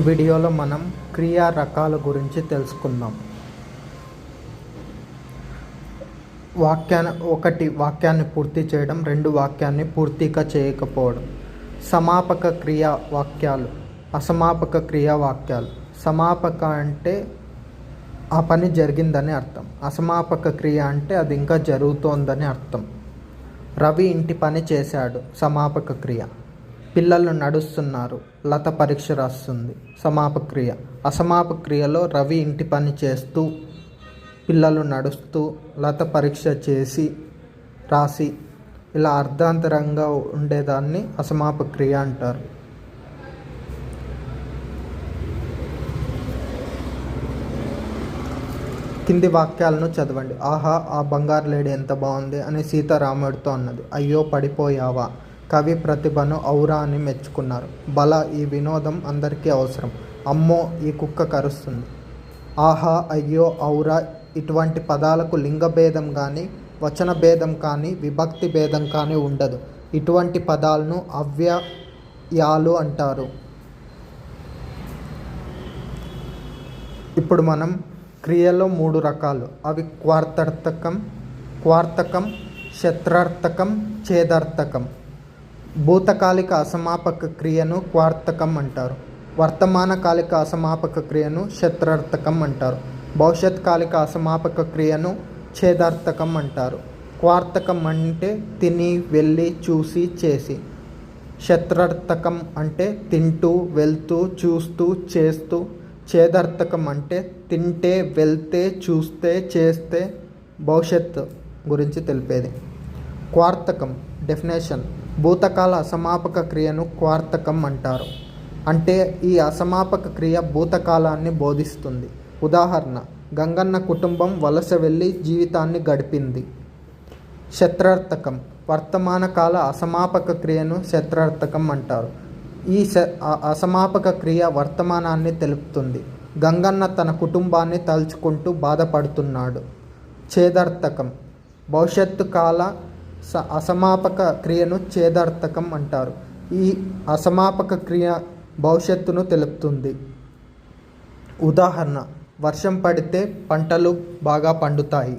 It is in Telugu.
ఈ వీడియోలో మనం క్రియా రకాల గురించి తెలుసుకుందాం. వాక్యాన్ని ఒకటి వాక్యాన్ని పూర్తి చేయడం రెండు వాక్యాన్ని పూర్తిగా చేయకపోవడం. సమాపక క్రియా వాక్యాలు అసమాపక క్రియా వాక్యాలు. సమాపక అంటే ఆ పని జరిగిందని అర్థం. అసమాపక క్రియ అంటే అది ఇంకా జరుగుతోందని అర్థం. రవి ఇంటి పని చేశాడు సమాపక క్రియ. పిల్లలు నడుస్తున్నారు. లత పరీక్ష రాస్తుంది. సమాపక్రియ. అసమాపక్రియలో క్రియలో రవి ఇంటి పని చేస్తూ పిల్లలు నడుస్తూ లత పరీక్ష చేసి రాసి ఇలా అర్ధాంతరంగా ఉండేదాన్ని అసమాపక్రియ అంటారు. కింది వాక్యాలను చదవండి. ఆహా ఆ బంగారు లేడీ ఎంత బాగుంది అని సీతారాముడితో అన్నది. అయ్యో పడిపోయావా? కవి ప్రతిభను ఔరా అని మెచ్చుకున్నారు. బల ఈ వినోదం అందరికీ అవసరం. అమ్మో ఈ కుక్క కరుస్తుంది. ఆహా అయ్యో ఔరా ఇటువంటి పదాలకు లింగభేదం కానీ వచన భేదం కానీ విభక్తి భేదం కానీ ఉండదు. ఇటువంటి పదాలను అవ్యయాలు అంటారు. ఇప్పుడు మనం క్రియలో మూడు రకాలు. అవి క్వార్తర్థకం క్వార్థకం శత్రార్థకం ఛేదార్థకం. భూతకాలిక అసమాపక క్రియను క్వార్థకం అంటారు. వర్తమాన కాలిక అసమాపక క్రియను శత్రార్థకం అంటారు. భవిష్యత్ కాలిక అసమాపక క్రియను ఛేదార్థకం అంటారు. క్వార్తకం అంటే తిని వెళ్ళి చూసి చేసి. శత్రార్థకం అంటే తింటూ వెళ్తూ చూస్తూ చేస్తూ. ఛేదార్థకం అంటే తింటే వెళ్తే చూస్తే చేస్తే. భవిష్యత్తు గురించి తెలిపేది. క్వార్థకం డెఫినేషన్ భూతకాల అసమాపక క్రియను క్వార్థకం అంటారు. అంటే ఈ అసమాపక క్రియ భూతకాలాన్ని బోధిస్తుంది. ఉదాహరణ గంగన్న కుటుంబం వలస వెళ్ళి జీవితాన్ని గడిపింది. శత్రార్థకం వర్తమాన కాల అసమాపక క్రియను శత్రార్థకం అంటారు. ఈ స అసమాపక క్రియ వర్తమానాన్ని తెలుపుతుంది. గంగన్న తన కుటుంబాన్ని తలుచుకుంటూ బాధపడుతున్నాడు. ఛేదార్థకం భవిష్యత్తు కాల స అసమాపక క్రియను ఛేదార్థకం అంటారు. ఈ అసమాపక క్రియ భవిష్యత్తును తెలుపుతుంది. ఉదాహరణ వర్షం పడితే పంటలు బాగా పండుతాయి.